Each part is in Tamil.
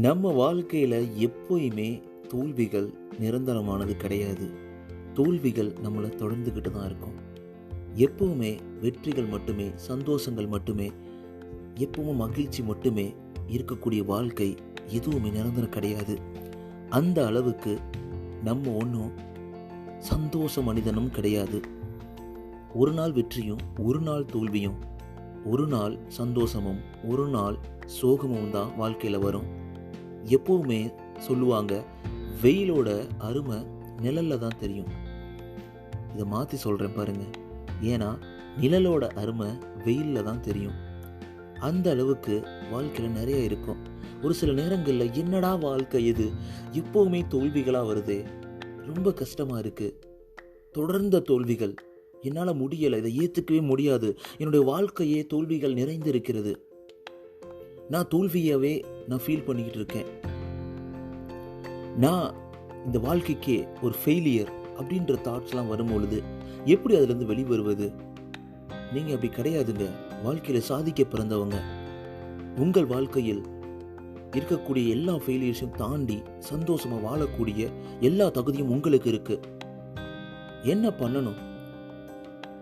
நம்ம வாழ்க்கையில் எப்போயுமே தோல்விகள் நிரந்தரமானது கிடையாது. தோல்விகள் நம்மளை தொடர்ந்துக்கிட்டு தான் இருக்கும். எப்பவுமே வெற்றிகள் மட்டுமே சந்தோஷங்கள் மட்டுமே எப்பவும் மகிழ்ச்சி மட்டுமே இருக்கக்கூடிய வாழ்க்கை எதுவுமே நிரந்தரம் கிடையாது. அந்த அளவுக்கு நம்ம ஒன்றும் சந்தோஷ மனிதனும் கிடையாது. ஒரு நாள் வெற்றியும் ஒரு நாள் தோல்வியும் ஒரு நாள் சந்தோஷமும் ஒரு நாள் சோகமும் தான் வாழ்க்கையில் வரும். எப்பவுமே சொல்லுவாங்க வெயிலோட அருமை நிழலில் தான் தெரியும். இதை மாற்றி சொல்கிறேன் பாருங்க. ஏன்னா நிழலோட அருமை வெயிலில் தான் தெரியும். அந்த அளவுக்கு வாழ்க்கையில் நிறைய இருக்கும். ஒரு சில நேரங்களில் என்னடா வாழ்க்கை இது? எப்போவுமே தோல்விகளாக வருது. ரொம்ப கஷ்டமாக இருக்குது தொடர்ந்த தோல்விகள். என்னால் முடியலை. இதை ஏற்றுக்கவே முடியாது. என்னுடைய வாழ்க்கையே தோல்விகள் நிறைந்திருக்கிறது. நான் தோல்வியவே நான் ஃபீல் பண்ணிக்கிட்டு இருக்கேன் நான் இந்த வாழ்க்கைக்கே ஒரு ஃபெயிலியர் அப்படின்ற தாட்ஸ்லாம் வரும்பொழுது எப்படி அதுலேருந்து வெளிவருவது? நீங்கள் அப்படி கிடையாதுங்க. வாழ்க்கையில் சாதிக்க பிறந்தவங்க. உங்கள் வாழ்க்கையில் இருக்கக்கூடிய எல்லா ஃபெயிலியர்ஸையும் தாண்டி சந்தோஷமாக வாழக்கூடிய எல்லா தகுதியும் உங்களுக்கு இருக்குது என்ன பண்ணணும்?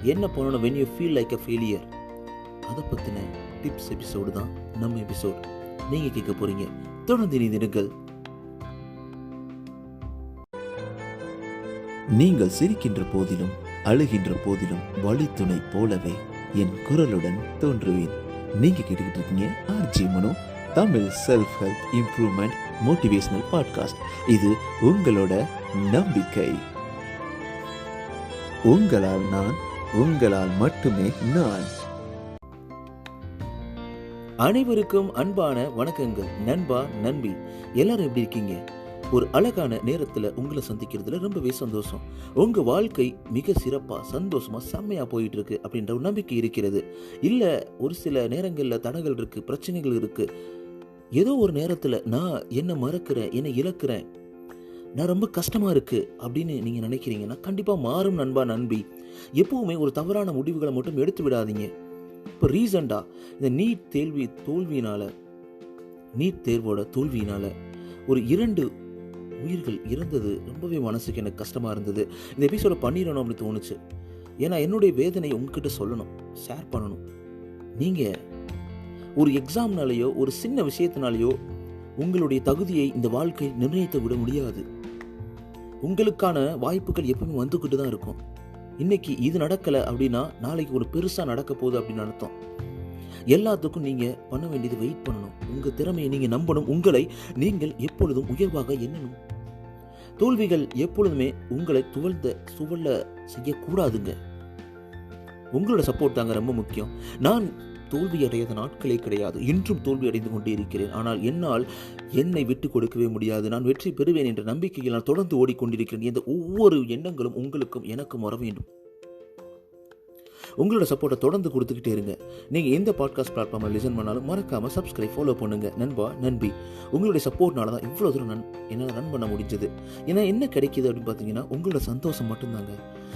என்ன பண்ணணும் when you feel like a failure அதை பற்றின டிப்ஸ் எபிசோடு தான் நம்ம எபிசோட் நீங்கள் கேட்க போறீங்க. தொடர்ந்து இணைந்திருங்கள். நீங்கள் சிரிக்கின்ற போதிலும் அழுகின்ற போதிலும் வழித்துணை போலவே என் குரலுடன் தோன்றுவேன். நீங்க கேட்டுக்கிட்டு இருக்கீங்க RG Mano Tamil self help improvement motivational podcast இது உங்களோட நம்பிக்கை. உங்களால் நான் உங்களால் மட்டுமே நான். அனைவருக்கும் அன்பான வணக்கங்கள். நண்பா நண்பி எல்லாரும் எப்படி இருக்கீங்க? ஒரு அழகான நேரத்தில் உங்களை சந்திக்கிறதுல ரொம்பவே சந்தோஷம். உங்கள் வாழ்க்கை மிக சிறப்பாக சந்தோஷமாக செம்மையாக போயிட்டு இருக்கு அப்படின்ற ஒரு நம்பிக்கை இருக்கிறது. இல்லை ஒரு சில நேரங்களில் தடங்கள் இருக்குது பிரச்சனைகள் இருக்குது ஏதோ ஒரு நேரத்தில் நான் என்னை மறக்கிறேன் என்னை இழக்கிறேன் நான் ரொம்ப கஷ்டமாக இருக்குது அப்படின்னு நீங்கள் நினைக்கிறீங்கன்னா கண்டிப்பாக மாறும் நண்பா நண்பி. எப்பவுமே ஒரு தவறான முடிவுகளை மட்டும் எடுத்து விடாதீங்க. இப்போ ரீசண்டாக இந்த நீட் தேல்வி தோல்வியினால் நீட் தேர்வோட தோல்வியினால் ஒரு இரண்டு உயிர்கள் இறந்தது. ரொம்பவே மனசுக்கு எனக்கு கஷ்டமாக இருந்தது. இந்த எபிசோட பண்ணிடணும் அப்படின்னு தோணுச்சு. ஏன்னா என்னுடைய வேதனை உங்ககிட்ட சொல்லணும். ஷேர் பண்ணணும். நீங்கள் ஒரு எக்ஸாம்னாலேயோ ஒரு சின்ன விஷயத்தினாலேயோ உங்களுடைய தகுதியை இந்த வாழ்க்கை நிர்ணயித்து விட முடியாது. உங்களுக்கான வாய்ப்புகள் எப்பவுமே வந்துக்கிட்டு தான் இருக்கும். இன்னைக்கு இது நடக்கலை அப்படின்னா நாளைக்கு ஒரு பெருசாக நடக்க போகுது அப்படின்னு அர்த்தம். எல்லாத்துக்கும் நீங்கள் பண்ண வேண்டியது வெயிட் பண்ணணும். உங்கள் திறமையை நீங்கள் நம்பணும். உங்களை நீங்கள் எப்பொழுதும் உயர்வாக எண்ணணும். தோல்விகள் எப்பொழுதுமே உங்களை துவழ்ந்த சுவல்ல செய்யக்கூடாதுங்க. உங்களோட சப்போர்ட் தாங்க ரொம்ப முக்கியம். நான் தோல்வி அடையாத நாட்களே கிடையாது. இன்றும் தோல்வி அடைந்து கொண்டே இருக்கிறேன். ஆனால் என்னால் என்னை விட்டு கொடுக்கவே முடியாது. நான் வெற்றி பெறுவேன் என்ற நம்பிக்கையில் நான் தொடர்ந்து ஓடிக்கொண்டிருக்கிறேன். இந்த ஒவ்வொரு எண்ணங்களும் உங்களுக்கும் எனக்கும் வர வேண்டும். உங்களோட சப்போர்ட்டை தொடர்ந்து கொடுத்துக்கிட்டே இருங்க. நீங்கள் எந்த பாட்காஸ்ட் பிளாட்ஃபார்மில் லிசன் பண்ணாலும் மறக்காமல் சப்ஸ்கிரைப் ஃபாலோ பண்ணுங்க. நண்பா நண்பி. உங்களுடைய சப்போர்ட்னால தான் இவ்வளோ தூரம் நன் என்னால் ரன் பண்ண முடிஞ்சது. ஏன்னா என்ன கிடைக்கிது அப்படின்னு பார்த்தீங்கன்னா உங்களோட சந்தோஷம் மட்டும்தாங்க.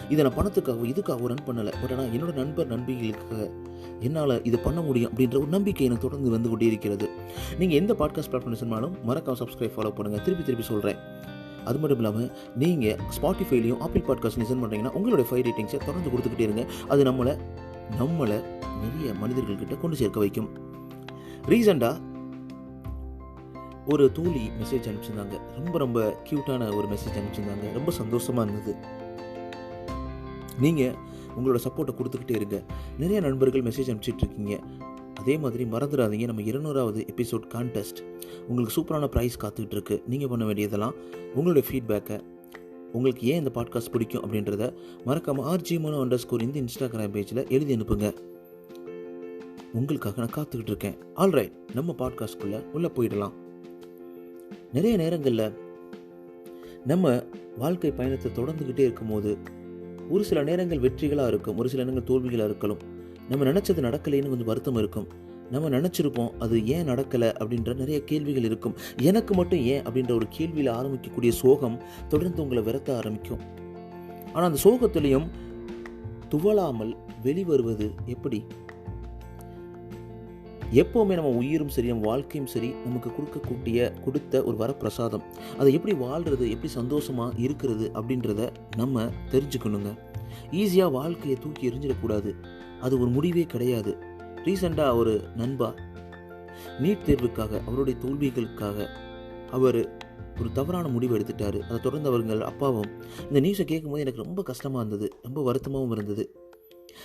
இதை நான் பணத்துக்காகவோ இதுக்காகவோ ரன் பண்ணலை. பட் ஆனால் என்னோட நண்பர் நண்பிகளுக்காக என்னால் இது பண்ண முடியும் அப்படின்ற ஒரு நம்பிக்கை எனக்கு தொடர்ந்து வந்து கொண்டே இருக்கிறது. நீங்கள் எந்த பாட்காஸ்ட் பிளாட்ஃபார்ம் லிசன் பண்ணாலும் மறக்காம சப்ஸ்கிரைப் ஃபாலோ பண்ணுங்கள் திருப்பி திருப்பி சொல்கிறேன் அது மட்டும் இல்லாமல் நீங்கள் ஸ்பாட்டிஃபைலையும் ஆப்பிள் பாட்காஸ்ட் லிசன் பண்ணுறீங்கன்னா உங்களுடைய ஃபைவ் ரேட்டிங்ஸை தொடர்ந்து கொடுத்துக்கிட்டே இருங்க. அது நம்மளை நம்மளை நிறைய மனிதர்கள்கிட்ட கொண்டு சேர்க்க வைக்கும். ரீசெண்டாக ஒரு தோழி மெசேஜ் அனுப்பிச்சிருந்தாங்க. ரொம்ப ரொம்ப க்யூட்டான ஒரு மெசேஜ் அனுப்பிச்சிருந்தாங்க. ரொம்ப சந்தோஷமாக இருந்தது. நீங்கள் உங்களோட சப்போர்ட்டை கொடுத்துக்கிட்டே இருங்க. நிறைய நண்பர்கள் மெசேஜ் அனுப்பிச்சிட்டு இருக்கீங்க. அதே மாதிரி மறந்துடாதீங்க. நம்ம இருநூறாவது எபிசோட் கான்டெஸ்ட் உங்களுக்கு சூப்பரான ப்ரைஸ் காத்துக்கிட்டு இருக்கு நீங்கள் பண்ண வேண்டியதெல்லாம் உங்களுடைய ஃபீட்பேக்கை உங்களுக்கு ஏன் இந்த பாட்காஸ்ட் பிடிக்கும் அப்படின்றத மறக்காமல் ஆர்ஜி மனோ அண்டர் ஸ்கோர் இந்த இன்ஸ்டாகிராம் பேஜில் எழுதி அனுப்புங்க. உங்களுக்காக நான் காத்துக்கிட்டு இருக்கேன் ஆல்ரைட் நம்ம பாட்காஸ்ட்குள்ளே உள்ளே போயிடலாம். நிறைய நேரங்களில் நம்ம வாழ்க்கை பயணத்தை தொடர்ந்துக்கிட்டே இருக்கும்போது ஒரு சில நேரங்கள் வெற்றிகளாக இருக்கும் ஒரு சில நேரங்கள் தோல்விகளாக இருக்கலாம். நம்ம நினச்சது நடக்கலைன்னு கொஞ்சம் வருத்தம் இருக்கும். நம்ம நினச்சிருப்போம் அது ஏன் நடக்கலை அப்படின்ற நிறைய கேள்விகள் இருக்கும். எனக்கு மட்டும் ஏன் அப்படின்ற ஒரு கேள்வியில் ஆரம்பிக்கக்கூடிய சோகம் தொடர்ந்து உங்களை விரத்த ஆரம்பிக்கும். ஆனால் அந்த சோகத்திலையும் துவளாமல் வெளிவருவது எப்படி? எப்போவுமே நம்ம உயிரும் சரி நம்ம வாழ்க்கையும் சரி நமக்கு கொடுக்கக்கூடிய கொடுத்த ஒரு வரப்பிரசாதம். அதை எப்படி வாழ்கிறது எப்படி சந்தோஷமாக இருக்கிறது அப்படின்றத நம்ம தெரிஞ்சுக்கணுங்க. ஈஸியாக வாழ்க்கையை தூக்கி எரிஞ்சிடக்கூடாது அது ஒரு முடிவே கிடையாது. ரீசெண்டாக ஒரு நண்பா நீட் தேர்வுக்காக அவருடைய தோல்விகளுக்காக அவர் ஒரு தவறான முடிவு எடுத்துட்டாரு. அதை தொடர்ந்து அவர்கள் அப்பாவும் இந்த நியூஸை கேட்கும்போது எனக்கு ரொம்ப கஷ்டமாக இருந்தது. ரொம்ப வருத்தமாகவும் இருந்தது.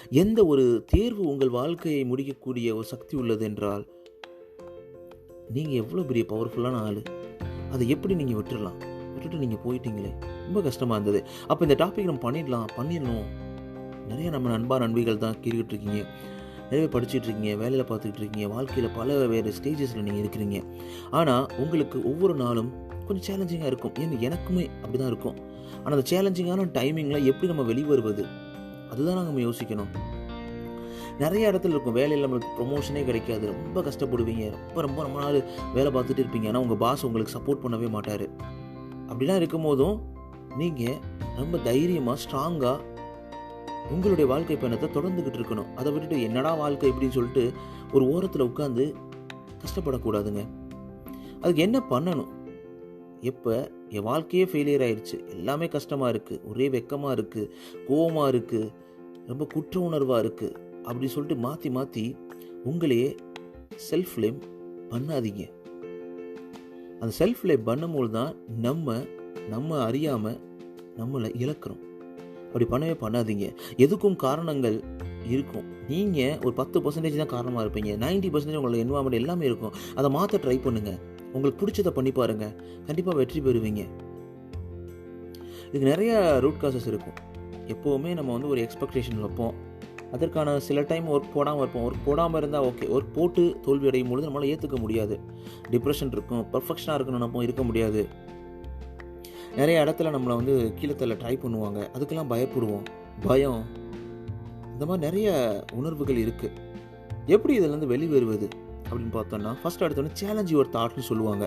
எந்த ஒரு தேர்வு உங்கள் வாழ்க்கையை முடிக்கக்கூடிய ஒரு சக்தி உள்ளது என்றால் நீங்கள் எவ்வளோ பெரிய பவர்ஃபுல்லான ஆள். அதை எப்படி நீங்கள் விட்டுறலாம்? விட்டுட்டு நீங்கள் போயிட்டீங்களே. ரொம்ப கஷ்டமாக இருந்தது. அப்போ இந்த டாபிக் நம்ம பண்ணிடலாம் பண்ணிடணும். நிறைய நம்ம நண்பா நண்பிகள் தான் கீறிக்கிட்டு இருக்கீங்க. நிறைய படிச்சுட்டு இருக்கீங்க வேலையில் பார்த்துக்கிட்டு இருக்கீங்க வாழ்க்கையில் பல வேறு ஸ்டேஜஸில் நீங்கள் இருக்கிறீங்க. ஆனால் உங்களுக்கு ஒவ்வொரு நாளும் கொஞ்சம் சேலஞ்சிங்காக இருக்கும். ஏன்னா எனக்குமே அப்படி தான் இருக்கும். ஆனால் அந்த சேலஞ்சிங்கான டைமிங்கில் எப்படி நம்ம வெளிவருவது அதுதான் நம்ம யோசிக்கணும். நிறைய இடத்துல இருக்கும். வேலையில் நம்மளுக்கு ப்ரொமோஷனே கிடைக்காது. ரொம்ப கஷ்டப்படுவீங்க. ரொம்ப ரொம்ப ரொம்ப நாள் வேலை பார்த்துட்டு இருப்பீங்க. ஆனால் உங்கள் பாஸ் உங்களுக்கு சப்போர்ட் பண்ணவே மாட்டார். அப்படிலாம் இருக்கும் போதும் நீங்கள் ரொம்ப தைரியமாக ஸ்ட்ராங்காக உங்களுடைய வாழ்க்கை பயணத்தை தொடர்ந்துக்கிட்டு இருக்கணும். அதை விட்டுட்டு என்னடா வாழ்க்கை இப்படின்னு சொல்லிட்டு ஒரு ஓரத்தில் உட்காந்து கஷ்டப்படக்கூடாதுங்க. அதுக்கு என்ன பண்ணணும்? எப்போ? என் வாழ்க்கையே ஃபெயிலியர் ஆயிடுச்சு எல்லாமே கஷ்டமாக இருக்குது ஒரே வெக்கமாக இருக்குது கோவமாக இருக்குது ரொம்ப குற்ற உணர்வாக இருக்குது அப்படி சொல்லிட்டு மாற்றி மாற்றி உங்களையே செல்ஃப் லேம் பண்ணாதீங்க. அந்த செல்ஃப் லேம் பண்ணும்போது தான் நம்ம நம்ம அறியாமல் நம்மளை இழக்கிறோம். அப்படி பண்ணவே பண்ணாதீங்க. எதுக்கும் காரணங்கள் இருக்கும். நீங்கள் ஒரு பத்து பர்சன்டேஜ் தான் காரணமாக இருப்பீங்க. நைன்ட்டி பர்சன்டேஜ் உங்களோட என்வாமெண்ட் எல்லாமே இருக்கும். அதை மாற்ற ட்ரை பண்ணுங்கள் உங்களுக்கு பிடிச்சதை பண்ணி பாருங்கள் கண்டிப்பாக வெற்றி பெறுவீங்க. இதுக்கு நிறைய ரூட் காசஸ் இருக்கும். எப்போவுமே நம்ம வந்து ஒரு எக்ஸ்பெக்டேஷன் வைப்போம். அதற்கான சில டைம் ஒர்க் போடாமல் இருப்போம். ஒர்க் போடாமல் இருந்தால் ஓகே ஒர்க் போட்டு தோல்வி அடையும் பொழுது நம்மளால் ஏற்றுக்க முடியாது. டிப்ரெஷன் இருக்கும். பர்ஃபெக்ஷனாக இருக்குன்னு நினைப்போம் இருக்க முடியாது. நிறைய இடத்துல நம்மளை வந்து கீழத்தில் ட்ரை பண்ணுவாங்க. அதுக்கெல்லாம் பயப்படுவோம். பயம். இந்த மாதிரி நிறைய உணர்வுகள் இருக்குது எப்படி இதிலேருந்து வெளிவருவது அப்படின்னு பார்த்தோன்னா ஃபஸ்ட் எடுத்தோன்னே சேலஞ்ச் யுவர் தாட்னு சொல்லுவாங்க.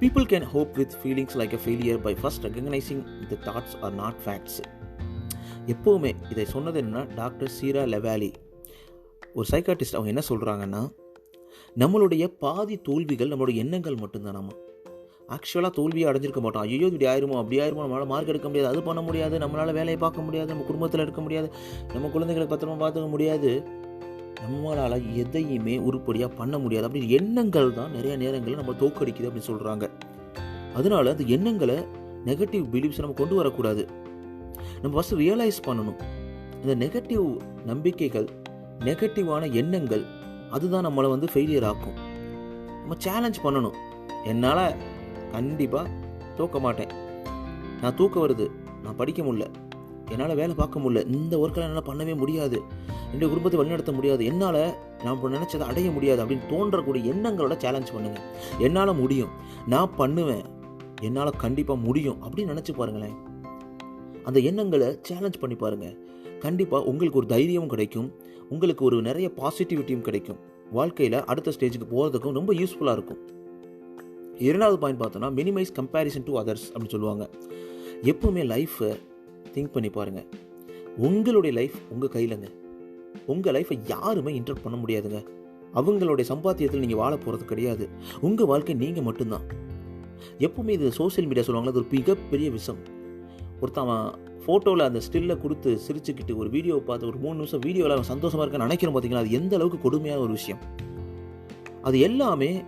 People can cope with feelings like a failure by first recognising the thoughts are not facts எப்போவுமே இதை சொன்னது என்னன்னா டாக்டர் சீரா லெவாலி. ஒரு சைக்காட்டிஸ்ட் அவங்க என்ன சொல்கிறாங்கன்னா நம்மளுடைய பாதி தோல்விகள் நம்மளுடைய எண்ணங்கள் மட்டும்தான் நம்ம ஆக்சுவலாக தோல்வியை அடைஞ்சிருக்க மாட்டோம். ஐயோ இப்படி ஆயிருமோ அப்படி ஆயிருமோ நம்மளால் மார்க் எடுக்க முடியாது அது பண்ண முடியாது நம்மளால் வேலையை பார்க்க முடியாது நம்ம குடும்பத்தில் இருக்க முடியாது நம்ம குழந்தைகளை பத்திரமா பார்த்துக்க முடியாது. நம்மளால் எதையுமே உருப்படியாக பண்ண முடியாது. அப்படி எண்ணங்கள் தான் நிறைய நேரங்களில் நம்ம தோக்கடிக்குது அப்படின்னு சொல்கிறாங்க அதனால அந்த எண்ணங்களை நெகட்டிவ் பிலீஃப்ஸ் நம்ம கொண்டு வரக்கூடாது. நம்ம ஃபஸ்ட்டு ரியலைஸ் பண்ணணும். இந்த நெகட்டிவ் நம்பிக்கைகள் நெகட்டிவான எண்ணங்கள் அதுதான் நம்மளை வந்து ஃபெயிலியர் ஆக்கும். நம்ம சேலஞ்ச் பண்ணணும். என்னால் கண்டிப்பாக தூக்க மாட்டேன். நான் தூக்க வருது. நான் படிக்க முடில என்னால் வேலை பார்க்க முடியல. இந்த ஒர்க்கெல்லாம் என்னால் பண்ணவே முடியாது. என்னுடைய குடும்பத்தை வழிநடத்த முடியாது. என்னால் நான் இப்போ நினச்சதை அடைய முடியாது அப்படின்னு தோன்றக்கூடிய எண்ணங்களோட சேலஞ்ச் பண்ணுங்க. என்னால் முடியும். நான் பண்ணுவேன். என்னால் கண்டிப்பாக முடியும் அப்படின்னு நினச்சி பாருங்களேன். அந்த எண்ணங்களை சேலஞ்ச் பண்ணி பாருங்கள் கண்டிப்பாக உங்களுக்கு ஒரு தைரியமும் கிடைக்கும். உங்களுக்கு ஒரு நிறைய பாசிட்டிவிட்டியும் கிடைக்கும். வாழ்க்கையில் அடுத்த ஸ்டேஜுக்கு போகிறதுக்கும் ரொம்ப யூஸ்ஃபுல்லாக இருக்கும். இரண்டாவது பாயிண்ட் பார்த்தோன்னா மினிமைஸ் கம்பேரிசன் டு அதர்ஸ் அப்படின்னு சொல்லுவாங்க. எப்பவுமே லைஃப்பை திங்க் பண்ணி பாருங்கள் உங்களுடைய லைஃப் உங்கள் கையிலங்க. உங்கள் லைஃப்பை யாருமே இன்டர்ட் பண்ண முடியாதுங்க. அவங்களுடைய சம்பாத்தியத்தில் நீங்கள் வாழ போகிறது கிடையாது. உங்கள் வாழ்க்கை நீங்கள் மட்டும்தான். எப்பவுமே இது சோஷியல் மீடியா சொல்லுவாங்களா அது ஒரு மிகப்பெரிய விஷம். ஒருத்தவன் ஃபோட்டோவில் அந்த ஸ்டில்லை கொடுத்து சிரிச்சுக்கிட்டு ஒரு வீடியோவை பார்த்து ஒரு மூணு நிமிஷம் வீடியோவில் அவன் சந்தோஷமாக இருக்க நினைக்கிறோம் பார்த்தீங்களா அது எந்த அளவுக்கு கொடுமையான ஒரு விஷயம். அது எல்லாமே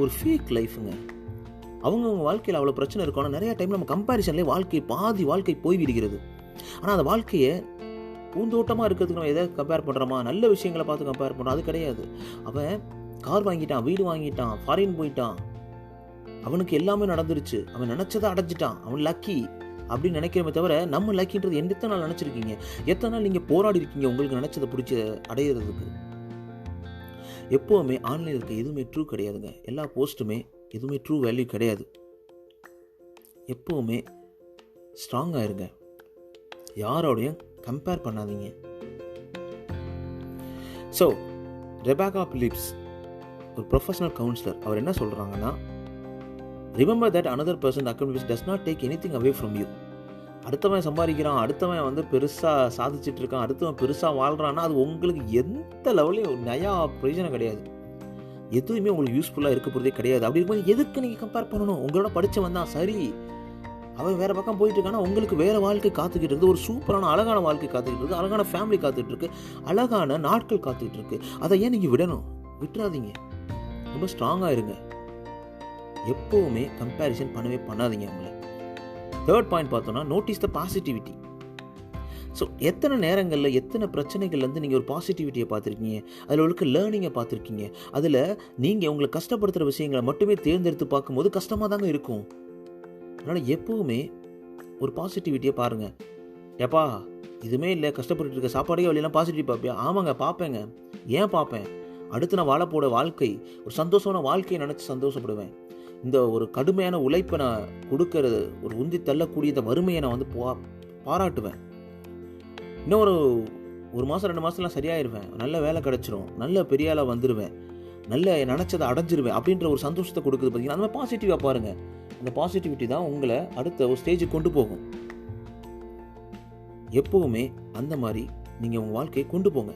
ஒரு ஃபேக் லைஃபுங்க அவங்கவுங்க வாழ்க்கையில் அவ்வளோ பிரச்சனை இருக்கும் ஆனால் நிறைய டைம் நம்ம கம்பேரிசன்லேயே வாழ்க்கை பாதி வாழ்க்கை போய்விடுகிறது ஆனால் அந்த வாழ்க்கையை பூந்தோட்டமாக இருக்கிறதுக்கு நம்ம எதை கம்பேர் பண்ணுறோமா நல்ல விஷயங்களை பார்த்து கம்பேர் பண்ணுறோம் அது கிடையாது. அவன் கார் வாங்கிட்டான் வீடு வாங்கிட்டான் ஃபாரின் போயிட்டான். அவனுக்கு எல்லாமே நடந்துருச்சு. அவன் நினச்சதை அடைஞ்சிட்டான். அவன் லக்கி அப்படின்னு நினைக்கிறமே தவிர நம்ம லக்கின்றது எத்தனை நாள் நினச்சிருக்கீங்க? எத்தனை நாள் நீங்கள் போராடி இருக்கீங்க உங்களுக்கு நினச்சதை பிடிச்ச அடையிறதுக்கு? எப்போவுமே ஆன்லைனில் இருக்க எதுவுமே ட்ரூ கிடையாதுங்க. எல்லா போஸ்ட்டுமே எதுவுமே ட்ரூ வேல்யூ கிடையாது. எப்போவுமே ஸ்ட்ராங்காக இருங்க. யாரோடையும் கம்பேர் பண்ணாதீங்க. ஸோ ரெபாகா பிலிப்ஸ் ஒரு ப்ரொஃபஷனல் கவுன்சிலர் அவர் என்ன சொல்கிறாங்கன்னா remember that another person account does not take anything away from you அடுத்தவன் சம்பாதிக்கிறான் அடுத்தவன் வந்து பெருசாக சாதிச்சுட்டு இருக்கான் அடுத்தவன் பெருசாக வாழ்கிறான்னா அது உங்களுக்கு எந்த லெவலையும் நயா பிரயோஜனம் கிடையாது. எதுவுமே உங்களுக்கு யூஸ்ஃபுல்லாக இருக்க போகிறதே கிடையாது. அப்படி இருக்கும்போது எதுக்கு நீங்கள் கம்பேர் பண்ணணும்? உங்களோட படித்தவன் தான் சரி. அவன் வேறு பக்கம் போயிட்டு இருக்கானா உங்களுக்கு வேறு வாழ்க்கை காத்துக்கிட்டு இருக்குது. ஒரு சூப்பரான அழகான வாழ்க்கை காத்துக்கிட்டு இருக்குது. அழகான ஃபேமிலி காத்துக்கிட்டு இருக்கு. அழகான நாட்கள் காத்துக்கிட்டு இருக்கு. அதை ஏன் நீங்கள் விடணும்? விட்டுறாதீங்க. ரொம்ப ஸ்ட்ராங்காக இருங்க. எப்போவுமே கம்பேரிசன் பண்ணவே பண்ணாதீங்க அவங்கள. தேர்ட் பாயிண்ட் பார்த்தோன்னா நோட்டீஸ் த பாசிட்டிவிட்டி ஸோ எத்தனை நேரங்களில் எத்தனை பிரச்சனைகள்லேருந்து நீங்கள் ஒரு பாசிட்டிவிட்டியை பார்த்துருக்கீங்க? அதில் உள்ள லேர்னிங்கை பார்த்துருக்கீங்க. அதில் நீங்கள் உங்களை கஷ்டப்படுத்துகிற விஷயங்களை மட்டுமே தேர்ந்தெடுத்து பார்க்கும்போது கஷ்டமாக தாங்க இருக்கும். அதனால் எப்போவுமே ஒரு பாசிட்டிவிட்டியை பாருங்கள் ஏப்பா இதுவுமே இல்லை கஷ்டப்பட்டு இருக்க சாப்பாடே வழியெல்லாம் பாசிட்டிவ் பார்ப்பியா ஆமாங்க பார்ப்பேங்க ஏன் பார்ப்பேன் அடுத்து நான் வாழப்போட வாழ்க்கை ஒரு சந்தோஷமான வாழ்க்கையை நினச்சி சந்தோஷப்படுவேன். இந்த ஒரு கடுமையான உழைப்பை நான் கொடுக்கறது ஒரு உந்தி தள்ளக்கூடிய இந்த வறுமையை நான் வந்து பா பாராட்டுவேன். இன்னும் ஒரு ஒரு மாதம் ரெண்டு மாதம்லாம் சரியாயிருவேன். நல்ல வேலை கிடச்சிரும். நல்ல பெரிய ஆளாக வந்துடுவேன் நல்ல நினச்சதை அடைஞ்சிருவேன் அப்படின்ற ஒரு சந்தோஷத்தை கொடுக்குது பார்த்தீங்கன்னா அந்த மாதிரி பாசிட்டிவாக பாருங்கள் அந்த பாசிட்டிவிட்டி தான் உங்களை அடுத்த ஒரு ஸ்டேஜுக்கு கொண்டு போகும். எப்போவுமே அந்த மாதிரி நீங்கள் உங்கள் வாழ்க்கையை கொண்டு போங்க.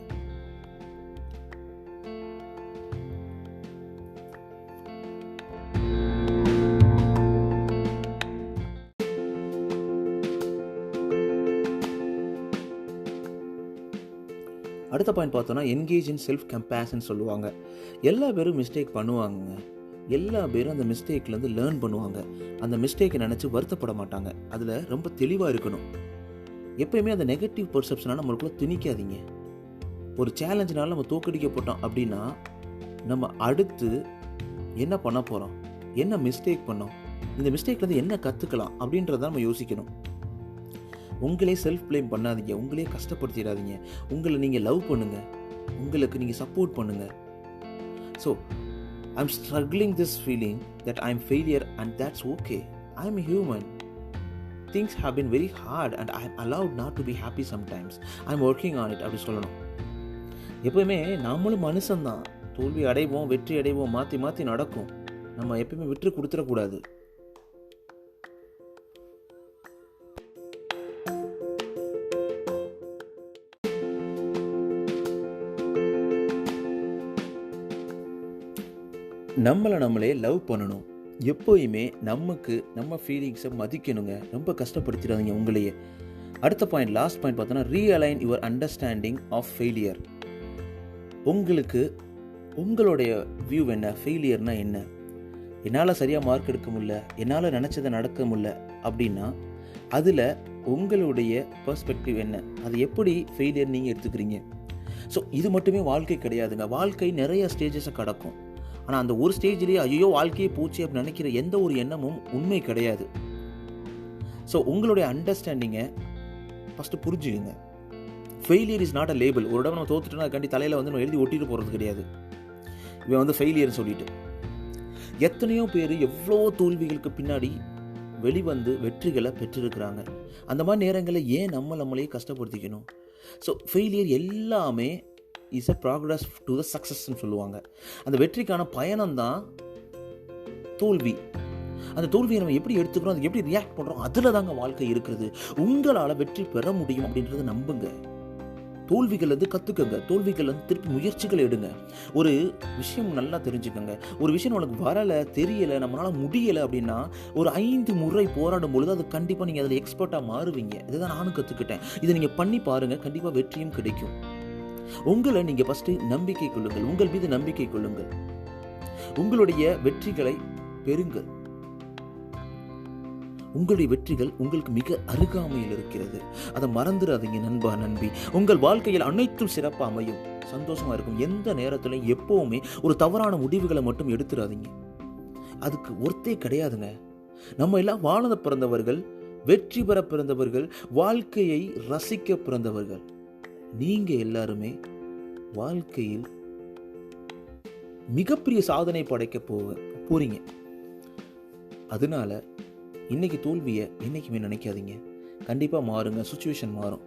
அடுத்த பாயிண்ட் பார்த்தோன்னா என்கேஜ் இன் செல்ஃப் கம்பேஷன் சொல்லுவாங்க. எல்லா பேரும் மிஸ்டேக் பண்ணுவாங்க எல்லா பேரும் அந்த மிஸ்டேக்லேருந்து லேர்ன் பண்ணுவாங்க. அந்த மிஸ்டேக்கை நினச்சி வருத்தப்பட மாட்டாங்க. அதில் ரொம்ப தெளிவாக இருக்கணும். எப்பயுமே அந்த நெகட்டிவ் பர்செப்ஷனாக நம்மளுக்குள்ளே திணிக்காதீங்க. ஒரு சேலஞ்சினால நம்ம தோக்கடிக்கப்பட்டோம் அப்படின்னா நம்ம அடுத்து என்ன பண்ண போகிறோம் என்ன மிஸ்டேக் பண்ணோம்? இந்த மிஸ்டேக்லேருந்து என்ன கற்றுக்கலாம் அப்படின்றத நம்ம யோசிக்கணும். உங்களே செல்ஃப் ப்ளேம் பண்ணாதீங்க. உங்களே கஷ்டப்படுத்திடாதீங்க. உங்களை நீங்கள் லவ் பண்ணுங்கள் உங்களுக்கு நீங்கள் சப்போர்ட் பண்ணுங்கள் so I am struggling this feeling that I am failure and that's okay I am human things have been very hard and I am allowed not to be happy sometimes I am working on it அப்படி சொல்லணும். எப்பவுமே நம்மளும் மனுஷன்தான். தோல்வி அடைவோம் வெற்றி அடைவோம் மாற்றி மாற்றி நடக்கும். நம்ம எப்பயுமே விட்டு கொடுத்துடக்கூடாது நம்மளை நம்மளே லவ் பண்ணணும். எப்போயுமே நமக்கு நம்ம ஃபீலிங்ஸை மதிக்கணுங்க. ரொம்ப கஷ்டப்படுத்திடாதீங்க உங்களையே. அடுத்த பாயிண்ட் லாஸ்ட் பாயிண்ட் பார்த்தோன்னா realign your understanding of failure உங்களுக்கு உங்களுடைய வியூ என்ன? ஃபெயிலியர்னா என்ன? என்னால் சரியாக மார்க் எடுக்க முடியல. என்னால் நினச்சதை நடக்க முடியல. அப்படின்னா அதில் உங்களுடைய பர்ஸ்பெக்டிவ் என்ன? அது எப்படி ஃபெயிலியர் நீங்கள் எடுத்துக்கிறீங்க? ஸோ இது மட்டுமே வாழ்க்கை கிடையாதுங்க. வாழ்க்கை நிறைய ஸ்டேஜஸை கடக்கும். ஆனால் அந்த ஒரு ஸ்டேஜ்லேயே ஐயோ வாழ்க்கையை போச்சு அப்படின்னு நினைக்கிற எந்த ஒரு எண்ணமும் உண்மை கிடையாது. ஸோ உங்களுடைய அண்டர்ஸ்டாண்டிங்கை ஃபஸ்ட்டு புரிஞ்சுக்குங்க. Failure is not a label ஒரு இடம் நம்ம தோத்துட்டோம்னா அதுக்காண்டி தலையில் வந்து நம்ம எழுதி ஒட்டிட்டு போகிறது கிடையாது. இவன் வந்து ஃபெயிலியர்னு சொல்லிட்டு. எத்தனையோ பேர் எவ்வளோ தோல்விகளுக்கு பின்னாடி வெளிவந்து வெற்றிகளை பெற்றிருக்கிறாங்க. அந்த மாதிரி நேரங்களில் ஏன் நம்ம நம்மளே கஷ்டப்படுத்திக்கணும்? ஸோ ஃபெயிலியர் எல்லாமே is a progress to the சக்ஸஸ்ன்னு சொல்லுவாங்க. அந்த வெற்றிக்கான பயணம் தான் தோல்வி. அந்த தோல்வியை நம்ம எப்படி எடுத்துக்கிறோம் அது எப்படி ரியாக்ட் பண்ணுறோம் அதில் தாங்க வாழ்க்கை இருக்கிறது. உங்களால் வெற்றி பெற முடியும் அப்படின்றத நம்புங்க. தோல்விகள் வந்து கற்றுக்கங்க தோல்விகள் வந்து திருப்பி முயற்சிகள் எடுங்க. ஒரு விஷயம் நல்லா தெரிஞ்சுக்கோங்க. ஒரு விஷயம் உனக்கு வரலை தெரியலை நம்மளால் முடியலை அப்படின்னா ஒரு ஐந்து முறை போராடும் பொழுது அது கண்டிப்பாக நீங்கள் அதில் எக்ஸ்பர்ட்டாக மாறுவீங்க. இதுதான் நானும் கற்றுக்கிட்டேன் இதை நீங்கள் பண்ணி பாருங்கள் கண்டிப்பாக வெற்றியும் கிடைக்கும். உங்களை நீங்க ஃபர்ஸ்ட் நம்பிக்கை கொள்ளுங்கள். உங்கள் மீது நம்பிக்கை கொள்ளுங்கள். உங்களுடைய வெற்றிகளை பெறுங்கள். உங்களுடைய வெற்றிகள் உங்களுக்கு மிக அருகாமையில் இருக்கிறது. அதை மறந்துடாதீங்க நண்பா நண்பி. உங்கள் வாழ்க்கையில் அனைத்தும் சிறப்பாக அமையும். சந்தோஷமா இருக்கும். எந்த நேரத்திலும் எப்பவுமே ஒரு தவறான முடிவுகளை மட்டும் எடுத்துடாதீங்க அதுக்கு ஒருத்தே கிடையாதுங்க. நம்ம எல்லாம் வாழத பிறந்தவர்கள் வெற்றி பெற பிறந்தவர்கள் வாழ்க்கையை ரசிக்க பிறந்தவர்கள். நீங்க எல்லாருமே வாழ்க்கையில் மிகப்பெரிய சாதனை படைக்க போக போறீங்க. அதனால இன்னைக்கு தோல்வியை என்னைக்குமே நினைக்காதீங்க. கண்டிப்பாக மாறுங்க சுச்சுவேஷன் மாறும்.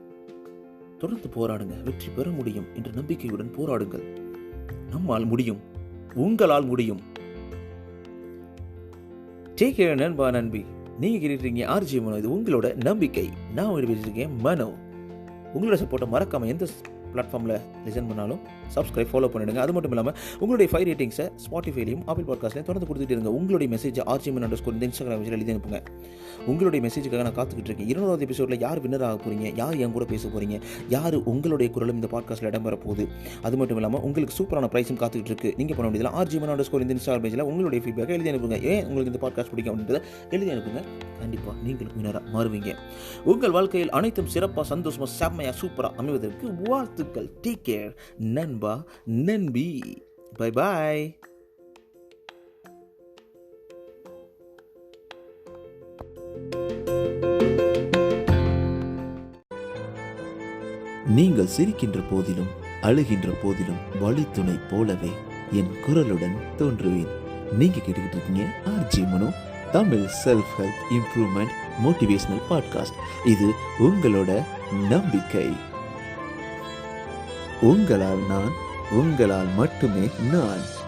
தொடர்ந்து போராடுங்க வெற்றி பெற முடியும் என்ற நம்பிக்கையுடன் போராடுங்கள். நம்மால் முடியும் உங்களால் முடியும். டேக் கேர் நண்பா நண்பி. நீங்கள் கேட்டுருக்கீங்க ஆர்ஜி மனோ இது உங்களோட நம்பிக்கை. நான் இருக்கேன் மனோ உங்களோட சப்போர்ட்டை மறக்காம எந்த பிளாட்ஃபார்மில் லிசன் பண்ணாலும் சப்ஸ்கிரைப் ஃபாலோ பண்ணிடுங்க. அது மட்டும் இல்லாமல் உங்களுடைய ஃபைவ் ரேட்டிங்ஸை ஸ்பாட்டிஃபைலையும் ஆப்பிள் பாட்காஸ்ட்லையும் தொடர்ந்து கொடுத்துட்டு இருங்க. உங்களுடைய மெசேஜ் ஆர்ஜிமன் அண்டர் ஸ்கோர் இந்த இன்ஸ்டாகிராம் விஷயம் எழுதி அனுப்புங்க. உங்களுடைய மெசேஜுக்காக நான் காத்துக்கிட்டு இருக்கேன். இருநூறாவது எபிசோடில் யார் வின்னர் ஆக போகிறீங்க யார் என் கூட பேச போகிறீங்க யார் உங்களுடைய குரலும் இந்த பாட்காஸ்ட்டில் இடம்பெற போகுது? அது மட்டும் இல்லாமல் உங்களுக்கு சூப்பரான ப்ரைஸும் காத்துக்கிட்டு இருக்கு. நீங்கள் பண்ண வேண்டியதில் ஆர்ஜிமன் அண்டர் ஸ்கோர் இந்த இன்ஸ்டாகிராம் பேஜில் உங்களுடைய ஃபீட்பேக்கை எழுதி அனுப்புங்க. ஏன் உங்களுக்கு இந்த பாட்காஸ்ட் பிடிக்கும் அப்படின்றத எழுதி அனுப்புங்க. கண்டிப்பாக நீங்களும் வினராக மாறுவீங்க. உங்கள் வாழ்க்கையில் அனைத்தும் சிறப்பாக சந்தோஷமாக செம்மையாக சூப்பராக அமைவதற்கு வாழ்த்துக்கள் டேக் கேர் நண்பா நன்பி பை பாய் நீங்கள் சிரிக்கின்ற போதிலும் அழுகின்ற போதிலும் வழித்துணை போலவே என் குரலுடன் தோன்றுவேன். நீங்க கேட்டுக்கிட்டு இருக்கீங்க RG Mano Tamil self help improvement motivational podcast இது உங்களோட நம்பிக்கை. உங்களால் நான் உங்களால் மட்டுமே நான்.